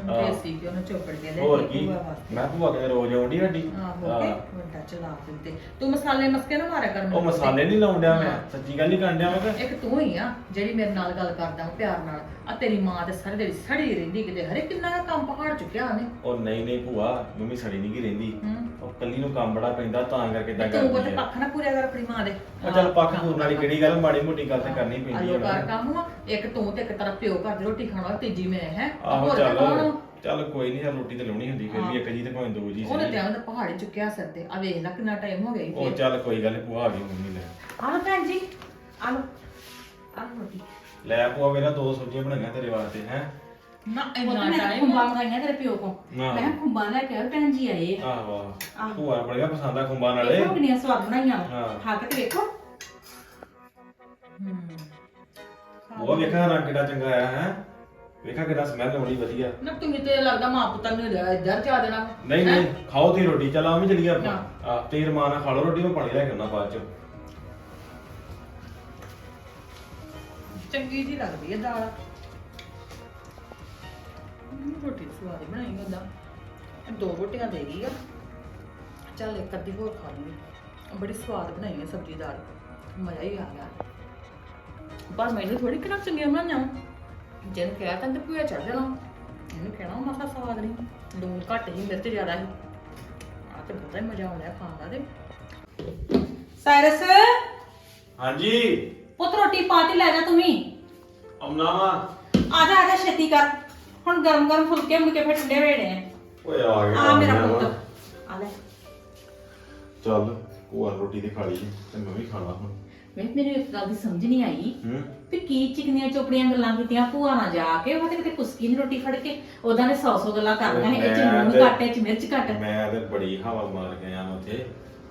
A: ਹੂੰ। ਦੇਸੀ ਕਿ ਉਹਨੂੰ ਚੋਪੜ ਕੇ ਲੈ
C: ਹੋਰ
A: ਕੇ?
C: ਕੀ। ਮੈਂ ਭੂਆ ਕਿਤੇ ਰੋਜ਼ ਆਉਂਦੀ ਹੱਡੀ
A: ਆਹੋ ਕੇ ਵੱਡਾ ਚਲਾ ਦਿੰਦੇ ਤੂੰ ਮਸਾਲੇ ਮਸਕੇ ਨਾ ਮਾਰਿਆ ਕਰ
C: ਉਹ
A: ਮੈਨੂੰ
C: ਮਸਾਲੇ ਨਹੀਂ ਲਾਉਣ ਡਿਆ ਮੈਂ?
A: ਹਾਂ।
C: ਸੱਚੀ ਗੱਲ ਨਹੀਂ ਕਰਨ ਡਿਆ ਮੈਂ ਕਿ
A: ਇੱਕ ਤੂੰ ਹੀ ਆ ਜਿਹੜੀ ਮੇਰੇ ਨਾਲ ਗੱਲ ਕਰਦਾ ਪਿਆਰ ਨਾਲ। ਆ ਤੇਰੀ ਮਾਂ ਤੇ ਸਾਰੇ ਜਿਹੜੀ ਸੜੀ ਰਹਿੰਦੀ ਕਿਤੇ ਹਰੇ ਕਿੰਨਾ ਕੁ ਕੰਮ ਪਹਾੜ ਚੁੱਕਿਆ ਉਹਨੇ।
C: ਉਹ ਨਹੀਂ ਨਹੀਂ ਭੂਆ ਮੰਮੀ ਸੜੀ ਨਹੀਂ ਕੀ ਰਹਿੰਦੀ।
A: ਹੂੰ।
C: ਉਹ ਕੱਲੀ ਨੂੰ ਕੰਮ ਬੜਾ ਪੈਂਦਾ ਤਾਂ ਕਰਕੇ
A: ਤੂੰ ਕੋਤੇ
C: ਕਰਦੀ ਹੈ
A: ਪੱਖ ਨਾ ਪੂਰਿਆ ਕਰ ਆਪਣੀ ਮਾਂ ਦੇ।
C: ਉਹ ਚੱਲ ਪੱਕ ਪੂਰਨ ਵਾਲੀ ਕਿਹੜੀ ਗੱਲ? ਮਾੜੀ ਮੋਟੀ ਗੱਲ ਤੇ ਕਰਨੀ ਪੈਂਦੀ
A: ਆਲੋ
C: ਹੈ
A: ਕਰ ਕੰਮ ਵਾ ਇੱਕ ਤੂੰ ਤੇ ਇੱਕ ਤਰ੍ਹਾਂ ਪਿਓ ਘਰ ਦੀ ਰੋਟੀ ਖਾਣਾ ਤੀਜੀ ਮੈਂ ਹੈ?
C: ਆਹੋ
A: ਤੇ
C: ਚੱਲ? ਚੱਲ ਕੋਈ ਨਹੀਂ ਰੋਟੀ ਤੇ ਲਾਉਣੀ ਹੁੰਦੀ ਫਿਰ ਵੀ ਇੱਕ ਜੀ ਤੇ ਭਾਵੇਂ ਦੋ ਜੀ
A: ਉਹਨੇ ਤੇ ਉਹਦਾ ਪਹਾੜੇ ਚੁੱਕਿਆ ਸਿਰ ਤੇ। ਆ ਵੇਖ ਲੈ ਕਿੰਨਾ ਟਾਈਮ ਹੋ ਗਿਆ ਈ
C: ਉਹ
A: ਫਿਰ।
C: ਚੱਲ ਕੋਈ ਗੱਲ ਨੀ ਭੂਆ ਆ ਗਈ ਮੰਮੀ ਲੈ।
B: ਆਲੋ ਭੈਣ ਜੀ ਆਲੋ ਆਲੋ ਰੋਟੀ।
C: ਲੈ ਭੂਆ ਮੇਰਾ ਦੋ ਸਬਜ਼ੀਆਂ ਬਣਾਈਆਂ ਤੇਰੇ ਵਾਸਤੇ ਹੈ।
A: ਨਾ ਇੰਨਾ
B: ਮੈਂ
A: ਟਾਈਮ
B: ਖੁੰਬਾਂ ਮੰਗਾਈਆਂ ਤੇਰੇ ਪਿਓ ਕੋ। ਮੈਂ ਕਿਹਾ ਖੁੰਬਾਂ ਲੈ ਕੇ ਆਓ ਭੈਣ ਜੀ ਆਏ। ਆ।
C: ਆਹੋ ਆਹੋ।
B: ਆਹੋ।
C: ਭੂਆ ਨੂੰ ਬੜੀਆਂ ਪਸੰਦ ਆ ਖੁੰਬਾਂ ਨਾਲੇ।
B: ਦੇਖੋ ਕਿੰਨੀਆਂ ਸਵਾਦ ਬਣਾਈਆਂ। ਵਾ।
C: ਹਾਂ।
B: ਖਾ ਕੇ ਤੇ ਵੇਖੋ।
A: ਹੂੰ।
C: ਉਹ ਵੇਖਾ ਰੰਗ ਕਿੱਡਾ ਚੰਗਾ ਆਇਆ ਹੈ। ਵੇਖਾ ਕਿੱਡਾ ਸਮੈਲ ਆਉਣੀ ਵਧੀਆ।
A: ਨਾ ਤੂੰ ਤੇ ਲੱਗਦਾ ਮਾਂ ਪੁੱਤਾਂ ਨੂੰ ਇੱਧਰ ਚਾ ਦੇਣਾ।
C: ਨਹੀਂ
A: ਹੈਂ?
C: ਨਹੀਂ ਖਾਓ ਤੀ ਰੋਟੀ ਚੱਲ ਚਲੀ ਗਿਆ ਆਪਾਂ।
A: ਹਾਂ।
C: ਆ ਤੇਰ ਮਾਂ ਨਾਲ ਖਾ ਲਓ ਰੋਟੀ ਮੈਂ ਪਾਣੀ ਲੈ ਕੇ ਆਉਣਾ ਬਾਅਦ ਚ।
A: ਚੰਗੀ ਜੀ ਲੱਗਦੀ ਹੈ ਦਾਲ। ਹਮ, ਰੋਟੀ ਸਵਾਦ ਬਣਾਈ ਹੁੰਦਾ ਦੋ ਰੋਟੀਆਂ ਦੇ ਗਈ ਆ। ਚੱਲ ਇੱਕ ਅੱਧੀ ਹੋਰ ਖਾ ਲੂੰਗੀ ਬੜੀ ਸਵਾਦ ਬਣਾਈ ਹੈ ਸਬਜ਼ੀ ਦਾਲ। ਮਜ਼ਾ ਹੀ ਆ ਗਿਆ। ਪਰ ਮੈਨੂੰ ਥੋੜੀ ਕਿਹਨਾਂ ਚੰਗੀਆਂ ਬਣਾਈਆਂ ਜਿਹਨੂੰ ਕਿਹਾ ਤਾਂ ਤੇ ਪੂਆ ਚੜ ਜਾਣਾ। ਇਹਨੂੰ ਕਹਿਣਾ ਮਸਾ ਸਵਾਦ ਨਹੀਂ। ਲੂਣ ਘੱਟ ਹੀ ਮਿਰਚ ਜ਼ਿਆਦਾ ਸੀ ਆ ਤੇ ਬੜਾ ਹੀ ਮਜ਼ਾ ਆਉਂਦਾ ਖਾਣ ਦਾ ਤੇ।
B: ਸਾਇਰਸ!
C: ਹਾਂਜੀ।
B: ਪੁੱਤ ਰੋਟੀ ਪਾ ਕੇ ਲੈ ਜਾ ਤੂੰ ਵੀ।
C: ਆਉਣਾ ਵਾ।
B: ਆ ਜਾ ਆ ਜਾ ਛੇਤੀ ਕਰ। ਹੁਣ ਗਰਮ ਗਰਮ ਫੁਲਕੇ ਮੁੜ ਕੇ ਫਿਰ ਠੰਡੇ ਵੇੜੇ
C: ਓਏ ਆ ਗਿਆ
B: ਆ ਮੇਰਾ। ਪੁੱਤ। ਆ ਲੈ।
C: ਚੱਲ ਭੂਆ ਰੋਟੀ ਤੇ ਖਾ ਲਈ ਤੇ ਮੈਂ ਵੀ ਖਾਣਾ ਹੁਣ।
B: ਵੇ ਮੈਨੂੰ ਇੱਕ ਗੱਲ ਦੀ ਸਮਝ ਨਹੀਂ ਆਈ।
C: ਹੂੰ?
B: ਵੀ ਕੀ ਚਿਕਨੀਆਂ ਚੋਪੜੀਆਂ ਗੱਲਾਂ ਕੀਤੀਆਂ ਭੂਆ ਨਾਲ ਜਾ ਕੇ ਉਹ ਤੇ ਕਿਤੇ ਕੁਸਕੀ ਨਹੀਂ ਰੋਟੀ ਫੜ ਕੇ ਉਹਦਾਂ ਨੇ ਸੌ ਸੌ ਗੱਲਾਂ ਕਰਦੀਆਂ ਨੇ ਇਹ ਚ
C: ਮੈਂ ਤੇ-
B: ਘੱਟ ਇਹ ਚ ਮਿਰਚ ਘੱਟ।
C: ਮੈਂ ਤੇ ਬੜੀ ਹਵਾ ਮਾਰ ਕੇ ਆਇਆ ਉੱਥੇ।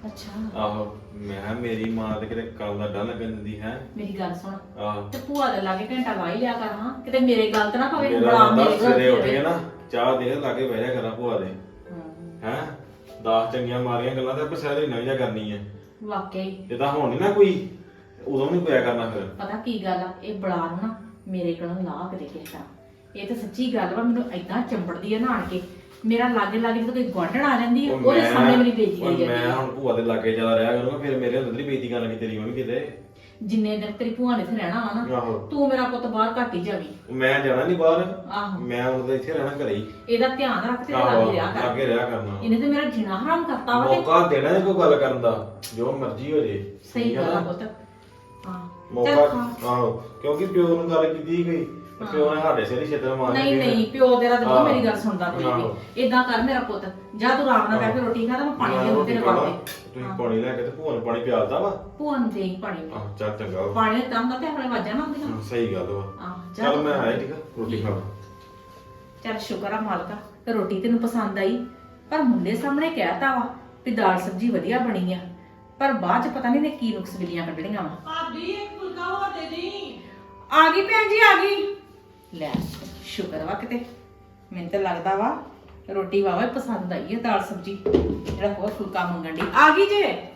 B: ਅੱਛਾ।
C: ਆਹੋ ਮੈਂ ਕਿਹਾ ਮੇਰੀ ਮਾਂ ਤੇ ਕਿਤੇ ਕੰਮ ਦਾ ਡਰ ਲੱਗਣ ਦਿੰਦੀ ਹੈ।
B: ਮੇਰੀ ਗੱਲ ਸੁਣ।
C: ਆਹੋ।
B: ਤੇ ਭੂਆ ਦੇ ਲਾਗੇ ਘੰਟਾ ਲਾ ਹੀ ਲਿਆ ਕਰ ਹਾਂ। ਕਿਤੇ ਮੇਰੇ ਗੱਲ ਤੇ ਨਾ ਪਵੇ
C: ਮੇਰਾ
B: ਬੜਾ
C: ਬੰਦਾ
B: ਮੇਰੇ ਕੋਲ
C: ਸਵੇਰੇ ਉੱਠ ਕੇ ਨਾ ਚਾਹ ਦੇ ਲਾਗੇ ਬਹਿ ਜਾ ਕਰਾਂ ਭੂਆ ਦੇ।
B: ਹਮ,
C: ਹੈ? 10 ਚੰਗੀਆਂ ਮਾਰੀਆਂ ਗੱਲਾਂ ਤੇ ਆਪਾਂ ਸਾਰੇ ਨਵੀਂ ਜਾ ਕਰਨੀ ਹੈ।
B: ਵਾਕਈ
C: ਜਿੱਦਾਂ ਹੁਣ ਨੀ ਨਾ ਕੋਈ। ਉਦੋਂ ਨਹੀਂ ਪਿਆ ਕਰਨਾ ਫਿਰ।
B: ਪਤਾ ਕੀ ਗੱਲ ਆ? ਇਹ ਬੜਾ ਨੂੰ ਨਾ ਮੇਰੇ ਕੋਲੋਂ ਲਾ ਕੇ ਦੇ ਕਿਸੇ ਇਹ ਤਾਂ ਸੱਚੀ ਗੱਲ ਵਾ ਮੈਨੂੰ ਐਦਾਂ ਚੰਬੜਦੀ ਆ ਨਾਣ ਕੇ। ਮੇਰਾ ਲਾਗੇ ਲਾਗੇ ਜਦੋਂ ਕੋਈ ਗੁਆਂਢਣ ਆ ਜਾਂਦੀ ਆ
C: ਉਹ
B: ਉਹਦੇ
C: ਮੈਂ-
B: ਸਾਹਮਣੇ ਮੇਰੀ ਬੇਇੱਜ਼ਤੀ
C: ਉਹ
B: ਕਰੀ ਜਾਂਦੀ
C: ਮੈਂ
B: ਆ।
C: ਹੁਣ ਭੂਆ ਦੇ ਲਾਗੇ ਜ਼ਿਆਦਾ ਰਿਹਾ ਕਰੂੰਗਾ ਫਿਰ ਮੇਰੇ ਅੰਦਰ ਦੀ ਬੇਇੱਜ਼ਤੀ ਕਰਨ ਲੱਗੀ ਤੇਰੀ ਮੰਮੀ ਕਿਤੇ।
B: ਜਿੰਨੇ ਦਿਨ ਤੇਰੀ ਭੂਆ ਨੇ ਇੱਥੇ ਰਹਿਣਾ ਵਾ ਨਾ
C: ਆਹੋ।
B: ਤੂੰ ਮੇਰਾ ਪੁੱਤ ਬਾਹਰ ਘੱਟ ਹੀ ਜਾਵੀਂ।
C: ਮੈਂ ਜਾਣਾ ਨਹੀਂ ਬਾਹਰ।
B: ਆਹੋ।
C: ਮੈਂ ਹੁਣ ਤਾਂ ਇੱਥੇ ਰਹਿਣਾ ਘਰੇ ਹੀ।
B: ਇਹਦਾ ਧਿਆਨ ਰੱਖ ਤੇ
C: ਆਹੋ
B: ਲਾਗੇ ਰਿਹਾ ਕਰ।
C: ਲਾਗੇ ਰਿਹਾ ਕਰਨਾ।
B: ਇਹਨੇ ਤੇ ਮੇਰਾ ਜੀਣਾ ਹਰਾਮ ਕਰਤਾ ਵਾ ਤੇ
C: ਮੌਕਾ ਦੇਣਾ ਨਹੀਂ ਕੋਈ ਗੱਲ ਕਰਨ ਦਾ ਜੋ ਮਰਜ਼ੀ ਹੋ ਜੇ।
B: ਸਹੀ
C: ਠੀਕ ਆ
B: ਗੱਲ ਆ
C: ਨਾ?
B: ਪੁੱਤ।
C: ਮੌਕਾ
B: ਚੱਲ ਖਾ।
C: ਆਹੋ ਕਿਉਂਕਿ ਪਿਓ ਨੂੰ ਗੱਲ ਕੀਤੀ ਗਈ ਤੇ ਪਿਓ ਨੇ ਸਾਡੇ ਸਿਰ ਹੀ ਛੇਤਰ ਮਾਰ
B: ਨਹੀਂ ਨਹੀਂ ਪਿਓ ਤੇਰਾ ਤੇ। ਮੇਰੀ ਗੱਲ ਸੁਣਦਾ ਕੋਈ
C: ਆਹੋ।
B: ਵੀ ਇਦਾਂ ਕਰ ਮੇਰਾ ਪੁੱਤ ਜਾ ਤੂੰ ਆਰਾਮ ਨਾਲ ਬੈਠ ਕੇ ਰੋਟੀ ਖਾ ਤੇ ਮੈਂ ਪਾਣੀ ਦੇ ਤੇਰੇ ਵਾਸਤੇ
C: ਤੁਸੀਂ ਪਾਣੀ ਲੈ ਕੇ ਤੇ ਭੂਆ ਨੂੰ ਪਾਣੀ ਪਿਆਲਦਾ ਵਾ?
B: ਭੂਆ ਨੂੰ ਦੇਈ ਪਾਣੀ।
C: ਆਹ ਚੱਲ ਚੰਗਾ ਵਾ।
B: ਪਾਣੀ ਤਾਂ ਹੁੰਦਾ ਤੇ ਆਪਣੇ ਵਾਜਾਂ ਨਾ ਹੁੰਦੀਆਂ
C: ਹਾਂ, ਸਹੀ ਗੱਲ ਵਾ।
B: ਆਹ
C: ਚੱਲ ਮੈਂ
B: ਖਾ।
C: ਆਇਆ ਠੀਕ ਆ ਰੋਟੀ ਖਾਣਾ।
B: ਚੱਲ ਸ਼ੁਕਰ ਆ ਮਾਲਕਾ ਤੇ ਰੋਟੀ ਤੈਨੂੰ ਪਸੰਦ ਆਈ। ਪਰ ਮੁੰਡੇ ਸਾਹਮਣੇ ਕਹਿਤਾ ਵਾ ਵੀ ਦਾਲ ਸਬਜੀ ਵਧੀਆ ਬਣੀ ਆ। ਪਰ ਬਾਅਦ ਚ ਪਤਾ ਨਹੀਂ ਨੇ ਕੀ ਨੁਕਸ ਬਿਲੀਆਂ ਕੱਢਣੀਆਂ ਵਾ।
A: ਭਾਬੀ ਇੱਕ
B: ਆ ਗਈ ਭੈਣ ਜੀ ਆ ਗਈ। ਲੈ ਸ਼ੁਕਰ ਵਾ ਕਿਤੇ। ਮੈਨੂੰ ਤਾਂ ਲੱਗਦਾ ਵਾ ਰੋਟੀ ਵਾਵਾ ਪਸੰਦ ਆਈ ਹੈ ਦਾਲ ਸਬਜੀ। ਜਿਹੜਾ ਹੋਰ ਫੁਲਕਾ ਮੰਗਣ ਦੀ ਆ ਗਈ ਜੇ।